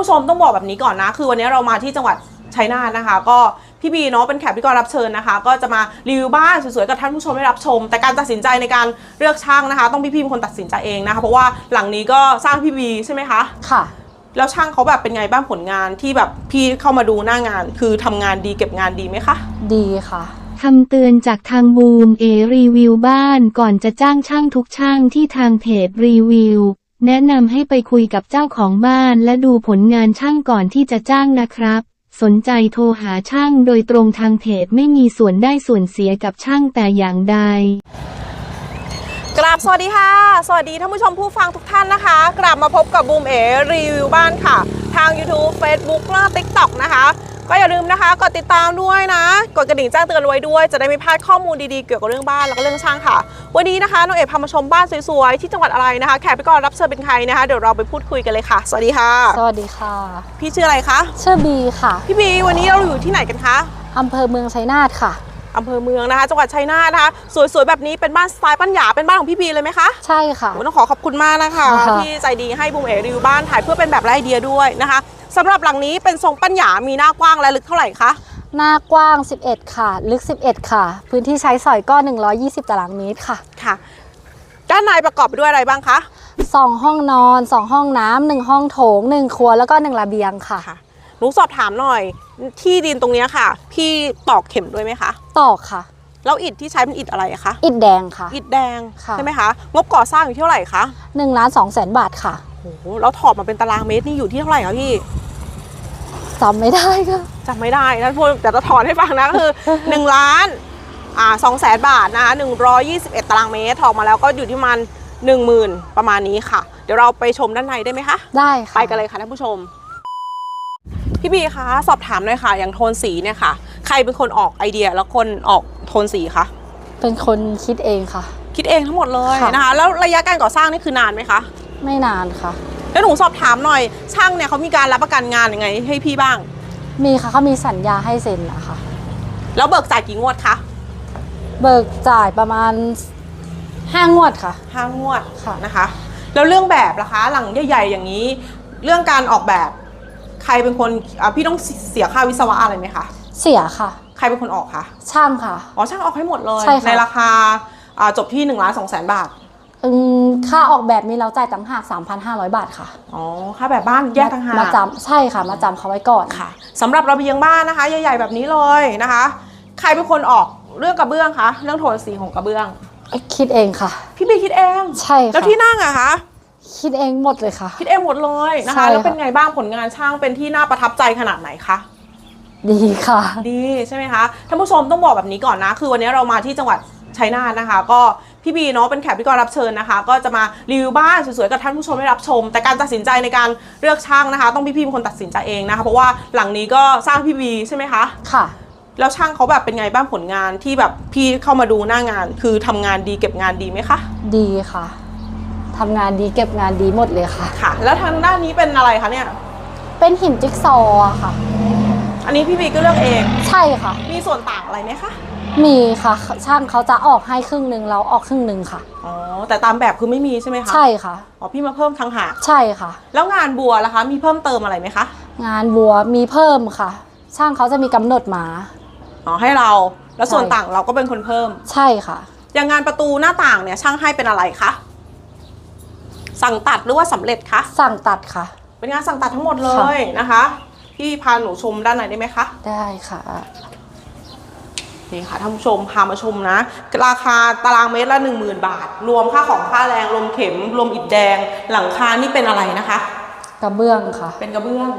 ผู้ชมต้องบอกแบบนี้ก่อนนะ คือวันนี้เรามาที่จังหวัดชัยนาทนะคะ ก็พี่บีเนาะเป็นแขกพิธีกรรับเชิญนะคะ ก็จะมารีวิวบ้านสวยๆกับท่านผู้ชมได้รับชม แต่การตัดสินใจในการเลือกช่างนะคะ ต้องพี่พีเป็นคนตัดสินใจเองนะคะ เพราะว่าหลังนี้ก็สร้างพี่บีใช่ไหมคะค่ะ แล้วช่างเขาแบบเป็นไงบ้างผลงานที่แบบพี่เข้ามาดูหน้างาน คือทำงานดีเก็บงานดีไหมคะ ดีค่ะ คำเตือนจากทางบูมเอรีวิวบ้านก่อนจะจ้างช่างทุกช่างที่ทางเพจรีวิว แนะนำให้ไปคุยกับเจ้าของบ้านและดูผลงานช่างก่อนที่จะจ้างนะครับ สนใจโทรหาช่างโดยตรงทางเพจไม่มีส่วนได้ส่วนเสียกับช่างแต่อย่างใด กราบสวัสดีค่ะ สวัสดีท่านผู้ชมผู้ฟังทุกท่านนะคะ กลับมาพบกับบูมเอรีวิวบ้านค่ะ ทาง YouTube Facebook และ TikTok นะคะ ก็อย่าลืมนะคะ กดติดตามด้วยนะ กดกระดิ่งแจ้งเตือนไว้ด้วย จะได้ไม่พลาดข้อมูลดีๆ เกี่ยวกับเรื่องบ้านแล้วก็เรื่องช่างค่ะ วันนี้นะคะน้องเอกพามาชมบ้านสวยๆที่จังหวัดอะไรนะคะ แขกพิธีกรรับเชิญเป็นใครนะคะ เดี๋ยวเราไปพูดคุยกันเลยค่ะ สวัสดีค่ะ สวัสดีค่ะ พี่ชื่ออะไรคะ ชื่อบีค่ะ พี่บีวันนี้เราอยู่ที่ไหนกันคะอำเภอเมืองชัยนาทค่ะอำเภอเมืองนะคะ จังหวัดชัยนาทนะคะ สวยๆ แบบนี้เป็นบ้านสไตล์ปัญญาเป็นบ้านของพี่บีเลยไหมคะ ใช่ค่ะโอ้ต้องขอขอบคุณมากนะคะค่ะที่ใจดีให้บูมเอรีวิวบ้านถ่ายเพื่อเป็นแบบไอเดียด้วยนะคะ สำหรับหลังนี้เป็นทรงปัญญามีหน้ากว้างและลึกเท่าไหร่คะ หน้ากว้าง 11 ค่ะ ลึก 11 ค่ะ พื้นที่ใช้สอยก็ 120 ตารางเมตรค่ะ ค่ะ ด้านในประกอบไปด้วยอะไรบ้างคะ 2 ห้องนอน 2 ห้องน้ำหนึ่งห้องโถง 1 ครัวแล้วก็ 1 ระเบียงค่ะค่ะหนูสอบถามหน่อย ที่ดินตรงเนี้ยค่ะ พี่ตอกเข็มด้วยไหมคะ ตอกค่ะ แล้วอิฐที่ใช้เป็นอิฐอะไรอะคะ อิฐแดงค่ะ อิฐแดงค่ะใช่ไหมคะ งบก่อสร้างอยู่ที่เท่าไหร่คะ1ล้าน2แสนบาทค่ะ โอ้โหแล้วถอดมาเป็นตารางเมตรนี่อยู่ที่เท่าไหร่คะพี่จำไม่ได้ค่ะจำไม่ได้นะพูดแต่จะถอนให้ฟังนะก็คือ 1 ล้านอ่าสองแสนบาทนะคะ121 ตารางเมตรถอดมาแล้วก็อยู่ที่ประมัน1 0,000 ประมาณนี้ค่ะ เดี๋ยวเราไปชมด้านในได้ไหมคะ ได้ค่ะ ไปกันเลยค่ะท่านผู้ชม พี่บีคะสอบถามหน่อยค่ะ อย่างโทนสีเนี่ยค่ะ ใครเป็นคนออกไอเดียแล้วคนออกโทนสีคะเป็นคนคิดเองค่ะ คิดเองทั้งหมดเลยค่ะ นะคะ แล้วระยะการก่อสร้างนี่คือนานไหมคะ ไม่นานค่ะ แล้วหนูสอบถามหน่อย ช่างเนี่ยเขามีการรับประกันงานยังไง ให้พี่บ้าง มีค่ะเขามีสัญญาให้เซ็นนะคะแล้วเบิกจ่ายกี่งวดคะเบิกจ่ายประมาณ5งวดค่ะ ห้างวดค่ะนะคะ แล้วเรื่องแบบล่ะคะ หลังใหญ่ๆอย่างนี้ เรื่องการออกแบบ ใครเป็นคนอะพี่ต้องเสียค่าวิศวะอะไรไหมคะเสียค่ะ ใครเป็นคนออกคะช่างค่ะ อ๋อช่างออกให้หมดเลยใช่ค่ะในราคาอ่าจบที่1นึ่งล้านสองแสนบาทอืม ค่าออกแบบมีเราจ่ายต่างหาก 3,500 บาทค่ะ อ๋อ ค่าแบบบ้านแยกต่างหากมาจำใช่ค่ะ มาจำเขาไว้ก่อนค่ะสำหรับระเบียงบ้านนะคะ ใหญ่ ๆ แบบนี้เลยนะคะ ใครเป็นคนออกเรื่องกระเบื้องคะ เรื่องโทนสีของกระเบื้อง คิดเองค่ะ พี่บีคิดเอง ใช่ค่ะ แล้วที่นั่งอะคะ คิดเองหมดเลยค่ะ คิดเองหมดเลยนะใช่คะค่ะแล้วเป็นไงบ้างผลงานช่างเป็นที่น่าประทับใจขนาดไหนคะดีค่ะ ดีใช่ไหมคะ ท่านผู้ชมต้องบอกแบบนี้ก่อนนะ คือวันนี้เรามาที่จังหวัด ชัยนาทนะคะ ก็พี่บีเนาะเป็นแขกพิธีกรรับเชิญนะคะ ก็จะมารีวิวบ้านสวยๆกับท่านผู้ชมได้รับชม แต่การตัดสินใจในการเลือกช่างนะคะ ต้องพี่พีเป็นคนตัดสินใจเองนะคะ เพราะว่าหลังนี้ก็สร้างพี่บีใช่ไหมคะค่ะ แล้วช่างเขาแบบเป็นไงบ้างผลงานที่แบบพี่เข้ามาดูหน้างาน คือทำงานดีเก็บงานดีไหมคะดีค่ะทำงานดีเก็บงานดีหมดเลยค่ะ ค่ะ แล้วทางด้านนี้เป็นอะไรคะเนี่ย เป็นหินจิ๊กซอว์อะค่ะ อันนี้พี่บีก็เลือกเอง ใช่ค่ะ มีส่วนต่างอะไรไหมคะ มีค่ะ ช่างเขาจะออกให้ครึ่งหนึ่งเราออกครึ่งหนึ่งค่ะ อ๋อ แต่ตามแบบคือไม่มีใช่ไหมคะ ใช่ค่ะ อ๋อ พี่มาเพิ่มทางหากใช่ค่ะ แล้วงานบัวล่ะคะ มีเพิ่มเติมอะไรไหมคะ งานบัวมีเพิ่มค่ะ ช่างเขาจะมีกำหนดมา อ๋อ ให้เรา แล้วส่วนใช่ต่างเราก็เป็นคนเพิ่ม ใช่ค่ะ อย่างงานประตูหน้าต่างเนี่ยช่างให้เป็นอะไรคะ สั่งตัดหรือว่าสำเร็จคะ สั่งตัดค่ะ เป็นงานสั่งตัดทั้งหมดเลยนะคะ พี่พาหนูชมด้านในได้ไหมคะ ได้ค่ะ นี่ค่ะท่านผู้ชมพามาชมนะ ราคาตารางเมตรละ 10,000 บาท รวมค่าของค่าแรงรวมเข็มรวมอิฐแดง หลังคานี่เป็นอะไรนะคะ กระเบื้องค่ะ เป็นกระเบื้อง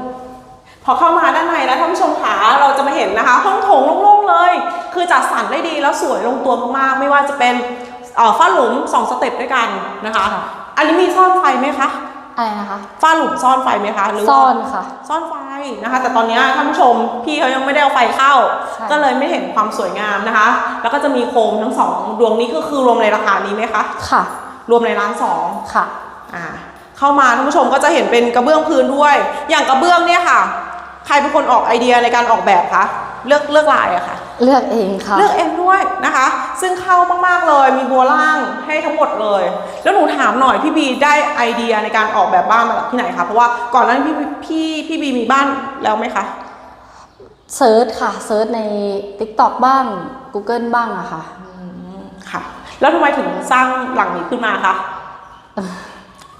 พอเข้ามาด้านในแล้วท่านผู้ชมขาเราจะมาเห็นนะคะ ห้องโถงโล่งๆเลย คือจัดสรรได้ดีแล้วสวยลงตัวมากๆไม่ว่าจะเป็นเอ่อฝ้าหลุมสองสเต็ปด้วยกันนะคะค่ะอันนี้มีซ่อนไฟไหมคะ อะไรนะคะ ฝ้าหลุมซ่อนไฟไหมคะหรือว่าซ่อนค่ะ ซ่อนไฟนะคะ แต่ตอนนี้ท่านผู้ชมพี่เขายังไม่ได้เอาไฟเข้าใช่ก็เลยไม่เห็นความสวยงามนะคะ แล้วก็จะมีโคมทั้งสองดวงนี้ก็คือรวมในราคานี้ไหมคะค่ะ รวมในร้านสองค่ะอ่าเข้ามาท่านผู้ชมก็จะเห็นเป็นกระเบื้องพื้นด้วย อย่างกระเบื้องเนี่ยค่ะ ใครเป็นคนออกไอเดียในการออกแบบคะเลือกเลือกลายอะค่ะ เลือกเองค่ะ เลือกเองด้วยนะคะ ซึ่งเข้ามากๆเลยมีบัวล่างให้ทั้งหมดเลย แล้วหนูถามหน่อยพี่บีได้ไอเดียในการออกแบบบ้านมาจากที่ไหนคะเพราะว่าก่อนหน้านี้พี่พี่พี่บีมีบ้านแล้วไหมคะเซิร์ชค่ะเซิร์ชใน TikTok บ้าง Google บ้างอะค่ะค่ะ แล้วทำไมถึงสร้างหลังนี้ขึ้นมาคะ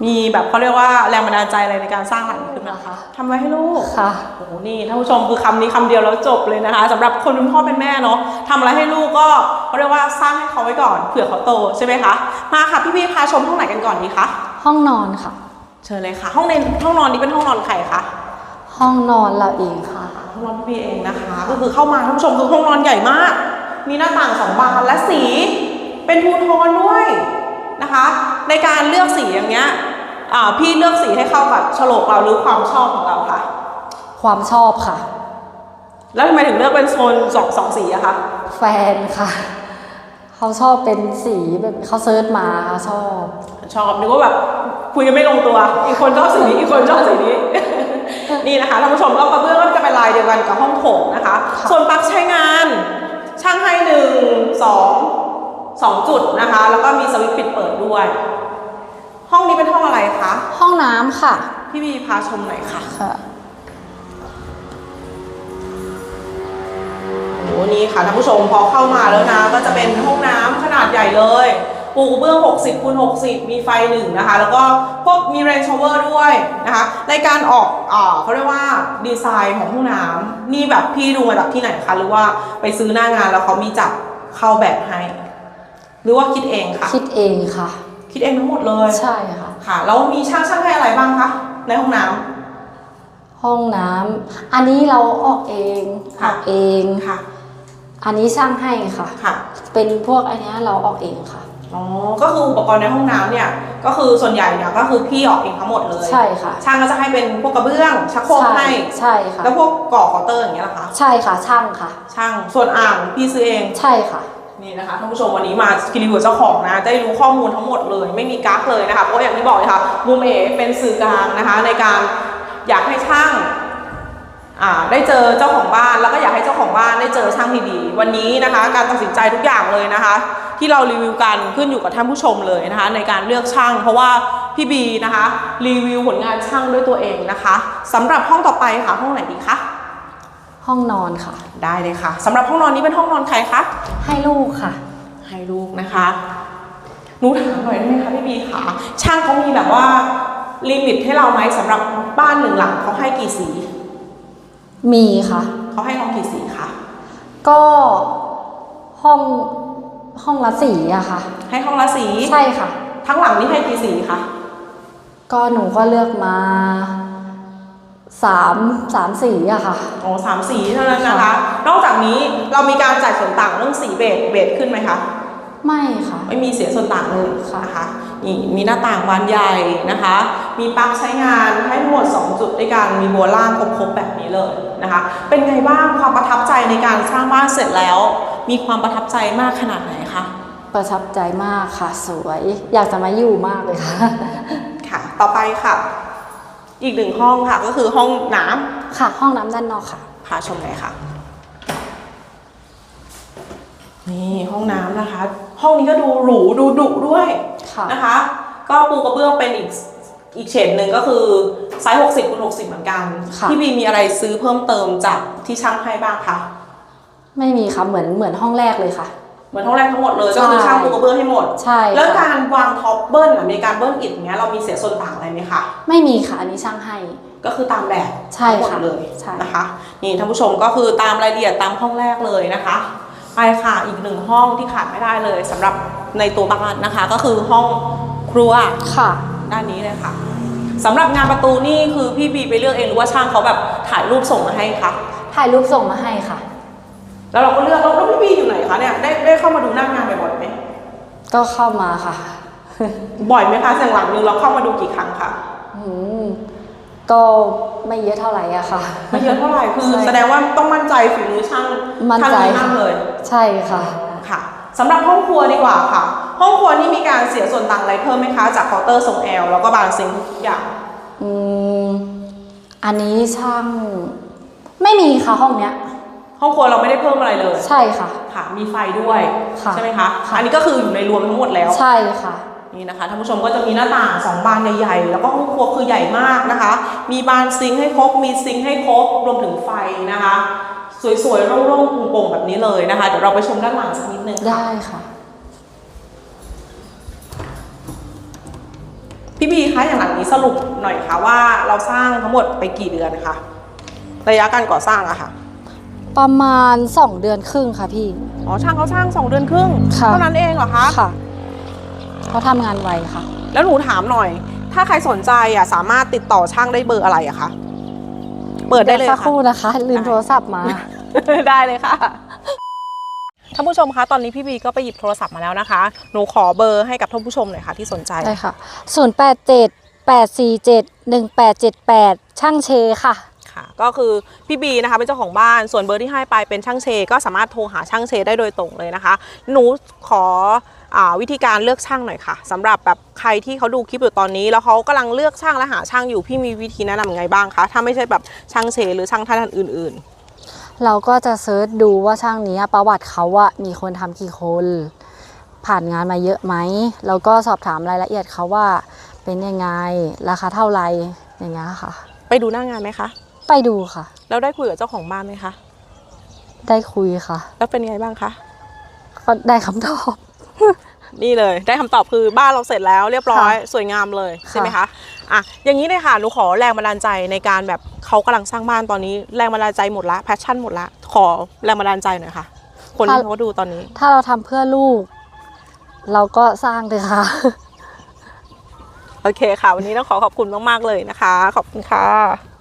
มีแบบเขาเรียกว่าแรงบันดาลใจอะไรในการสร้างหลังนี้ขึ้นมาคะทำไว้ให้ลูกค่ะโอ้โหนี่ท่านผู้ชมคือคำนี้คำเดียวแล้วจบเลยนะคะสำหรับคนเป็นพ่อเป็นแม่เนาะทำอะไรให้ลูกก็เขาเรียกว่าสร้างให้เขาไว้ก่อนเผื่อเขาโตใช่ไหมคะมาค่ะพี่พี่ๆพาชมห้องไหนกันก่อนดีคะห้องนอนค่ะ เชิญเลยค่ะ ห้องในห้องนอนนี้เป็นห้องนอนใครคะห้องนอนเราเองค่ะห้องนอนพี่พี่เองนะคะ ก็คือเข้ามาท่านผู้ชมคือห้องนอนใหญ่มาก มีหน้าต่างสองบานและสี เป็นทูโทนด้วยนะคะ ในการเลือกสีอย่างเงี้ยอ่า พี่เลือกสีให้เข้ากับโฉลกเราหรือความชอบของเราค่ะ ความชอบค่ะ แล้วทำไมถึงเลือกเป็นโซนสองสองสีอะคะแฟนค่ะ เขาชอบเป็นสีแบบเขาเซิร์ชมาเขาชอบ ชอบนึกว่าแบบคุยกันไม่ลงตัว อีกคนชอบสีนี้ อีกคนชอบสีนี้ นี่นะคะท่านผู้ชมก็กระเบื้องก็จะเป็นลายเดียวกันกับห้องโถงนะคะค่ะส่วนปลั๊กใช้งาน ช่างให้หนึ่งสองสองจุดนะคะ แล้วก็มีสวิตช์ปิดเปิดด้วย ห้องนี้เป็นห้องอะไรคะ ห้องน้ำค่ะพี่บีพาชมหน่อยค่ะ ค่ะ โอ้โหนี่ค่ะท่านผู้ชมพอเข้ามาแล้วนะ ก็จะเป็นห้องน้ำขนาดใหญ่เลย ปูกระเบื้อง 60คูณ60 มีไฟหนึ่งนะคะ แล้วก็พวกมีเรนชาวเวอร์ด้วยนะคะในการออกอ่าเขาเรียกว่าดีไซน์ของห้องน้ำนี่แบบพี่ดูมาจากที่ไหนคะหรือว่าไปซื้อหน้างานแล้วเขามีจับเข้าแบบให้ หรือว่าคิดเองค่ะ คิดเองค่ะ คิดเองทั้งหมดเลยใช่ค่ะ ค่ะแล้วมีช่างช่างให้อะไรบ้างคะในห้องน้ำ ห้องน้ำอันนี้เราออกเองอค่ะอกเอง ค่ะอันนี้ช่างให้ค่ะ ค่ะเป็นพวกอันเนี้ยเราออกเองค่ะ อ๋อก็คืออุปกรณ์ในห้องน้ำเนี่ยก็คือส่วนใหญ่เนี่ยก็คือพี่ออกเองทั้งหมดเลย ใช่ค่ะช่างก็จะให้เป็นพวกกระเบื้องชักโครกใช่ให้ใช่ค่ะ แล้วพวกก่อเคาน์เตอร์อย่างเงี้ยเหรอคะใช่ค่ะช่างค่ะ ช่างส่วนอ่างพี่ซื้อเอง ใช่ค่ะ นี่นะคะท่านผู้ชมวันนี้มากิรีวิวเจ้าของนะได้รู้ข้อมูลทั้งหมดเลย ไม่มีกั๊กเลยนะคะเพราะอย่างที่บอกเลยค่ะบูมเอเป็นสื่อกลางนะคะในการอยากให้ช่างได้เจอเจ้าของบ้านแล้วก็อยากให้เจ้าของบ้านได้เจอช่างที่ดีวันนี้นะคะ การตัดสินใจทุกอย่างเลยนะคะ ที่เรารีวิวกันขึ้นอยู่กับท่านผู้ชมเลยนะคะ ในการเลือกช่าง เพราะว่าพี่บีนะคะ รีวิวผลงานช่างด้วยตัวเองนะคะสำหรับห้องต่อไปค่ะห้องไหนดีคะ ห้องนอนค่ะ ได้เลยค่ะสำหรับห้องนอนนี้เป็นห้องนอนใครคะให้ลูกค่ะ ให้ลูกนะคะหนูถามหน่อยได้ไหมคะพี่บีค่ะช่างเขามีแบบว่าลิมิตให้เราไหมสำหรับบ้านหนึ่งหลังเขาให้กี่สีมีค่ะ เขาให้เรากี่สีคะก็ห้องห้องละสีอะค่ะ ให้ห้องละสีใช่ค่ะ ทั้งหลังนี้ให้กี่สีคะก็หนูก็เลือกมา สามสามสีอะค่ะโอ้สามสีเท่านั้นนะคะ นอกจากนี้เรามีการจ่ายส่วนต่างเรื่องสีเบสเบสขึ้นไหมคะ ไม่ค่ะ ไม่มีเสียส่วนต่างเลยค่ะนะคะนี่มีหน้าต่างบานใหญ่นะคะ มีปลั๊กใช้งานให้ทั้งหมด 2 จุดด้วยกัน มีบัวล่างครบๆแบบนี้เลยนะคะ เป็นไงบ้างความประทับใจในการสร้างบ้านเสร็จแล้ว มีความประทับใจมากขนาดไหนคะ ประทับใจมากค่ะสวย อยากจะมาอยู่มากเลยค่ะ ค่ะ ต่อไปค่ะ อีกหนึ่งห้องค่ะก็คือห้องน้ำค่ะ ห้องน้ำด้านนอกค่ะ พาชมเลยค่ะ นี่ห้องน้ำนะคะ ห้องนี้ก็ดูหรูดูดุด้วยค่ะ นะคะ ก็ปูกระเบื้องเป็นอีกอีกเฉดหนึ่งก็คือไซส์60คูณ60 เหมือนกันค่ะ พี่บีมีอะไรซื้อเพิ่มเติมจากที่ช่างให้บ้างคะ ไม่มีค่ะ เหมือนเหมือนห้องแรกเลยค่ะ เหมือนห้องแรกทั้งหมดเลยใช่ก็คือช่างปูกระเบื้องให้หมด ใช่แล้วค่ะการวางท็อปเบิ้ลอะมีการเบิ้ลอิฐอย่างเงี้ยเรามีเสียส่วนต่างอะไรไหมคะ ไม่มีค่ะ อันนี้ช่างให้ ก็คือตามแบบใช่ทั้งหมดค่ะเลยใช่นะคะ นี่ท่านผู้ชมก็คือตามรายละเอียดตามห้องแรกเลยนะคะ ไปค่ะอีกหนึ่งห้องที่ขาดไม่ได้เลยสำหรับในตัวบ้านนะคะ ก็คือห้องครัวค่ะ ด้านนี้เลยค่ะสำหรับงานประตูนี่คือพี่บีไปเลือกเองหรือว่าช่างเขาแบบถ่ายรูปส่งมาให้คะถ่ายรูปส่งมาให้ค่ะ แล้วเราก็เลือกแล้วแล้วพี่บีอยู่ไหนคะเนี่ยได้ได้เข้ามาดูหน้างานบ่อยๆไหมก็เข้ามาค่ะบ่อยไหมคะอย่างหลังนึงเราเข้ามาดูกี่ครั้งคะอืมก็ไม่เยอะเท่าไหร่อะค่ะ ไม่เยอะเท่าไหร่คือใช่แสดงว่าต้องมั่นใจฝีมือช่างมั่นท่านใจนี้มากเลย ใช่ค่ะค่ะสำหรับห้องครัวดีกว่าค่ะ ห้องครัวนี่มีการเสียส่วนต่างอะไรเพิ่มไหมคะจากเคาน์เตอร์ทรงแอลแล้วก็บานซิงค์ทุกอย่างอืมอันนี้ช่าง ไม่มีค่ะห้องเนี้ย ห้องครัวเราไม่ได้เพิ่มอะไรเลยใช่ค่ะ ค่ะมีไฟด้วยค่ะ ใช่ไหมคะค่ะอันนี้ก็คืออยู่ในรวมทั้งหมดแล้ว ใช่ค่ะ นี่นะคะท่านผู้ชมก็จะมีหน้าต่างสองบานใหญ่ๆ แล้วก็ห้องครัวคือใหญ่มากนะคะ มีบานซิงค์ให้ครบ มีซิงค์ให้ครบ รวมถึงไฟนะคะ สวยๆ โล่งๆโปร่งๆแบบนี้เลยนะคะ เดี๋ยวเราไปชมด้านหลังสักนิดนึงค่ะ ได้ค่ะ พี่บีคะอย่างหลังนี้สรุปหน่อยค่ะว่าเราสร้างทั้งหมดไปกี่เดือนคะ ระยะการก่อสร้างอะค่ะ ประมาณ 2 เดือนครึ่งค่ะพี่ อ๋อช่างเขาสร้างสองเดือนครึ่งค่ะ เท่านั้นเองเหรอคะค่ะเขาทำงานไวค่ะ แล้วหนูถามหน่อย ถ้าใครสนใจอะสามารถติดต่อช่างได้เบอร์อะไรอะคะเปิดได้เลยสักคค่ะรู่นะคะ ลืมโทรศัพท์มา ได้เลยค่ะ ท่านผู้ชมคะ ตอนนี้พี่บีก็ไปหยิบโทรศัพท์มาแล้วนะคะ หนูขอเบอร์ให้กับท่านผู้ชมหน่อยค่ะที่สนใจ ได้ค่ะ 0 8 7 8 4 7 1 8 7 8 ช่างเชค่ะ ค่ะ ก็คือพี่บีนะคะเป็นเจ้าของบ้านส่วนเบอร์ที่ให้ไปเป็นช่างเช ก็สามารถโทรหาช่างเชได้โดยตรงเลยนะคะ หนูขออาวิธีการเลือกช่างหน่อยค่ะสำหรับแบบใครที่เขาดูคลิปอยู่ตอนนี้ แล้วเขากำลังเลือกช่างและหาช่างอยู่พี่มีวิธีแนะนำยังไงบ้างคะถ้าไม่ใช่แบบช่างเช หรือช่างท่านอื่นเราก็จะเซิร์ชดูว่าช่างนี้ประวัติเขาอะมีคนทำกี่คน ผ่านงานมาเยอะไหมแล้วก็สอบถามรายละเอียดเขาว่าเป็นยังไงราคาเท่าไหรอย่างเงี้ยค่ะๆไปดูหน้างานไหมคะ ไปดูค่ะ แล้วได้คุยกับเจ้าของบ้านไหมคะ ได้คุยค่ะ แล้วเป็นไงบ้างคะ ก็ได้คำตอบ นี่เลยได้คำตอบคือบ้านเราเสร็จแล้วเรียบร้อยค่ะสวยงามเลยค่ะใช่ไหมคะอะอย่างนี้เลยค่ะหนูขอแรงบันดาลใจในการแบบเขากำลังสร้างบ้านตอนนี้แรงบันดาลใจหมดละแพชชั่นหมดละขอแรงบันดาลใจหน่อยค่ะ คนที่เขาดูตอนนี้ ถ้าเราทำเพื่อลูก เราก็สร้างเลยค่ะ โอเคค่ะ วันนี้ต้องขอขอบคุณมาก ๆ เลยนะคะ ขอบคุณค่ะ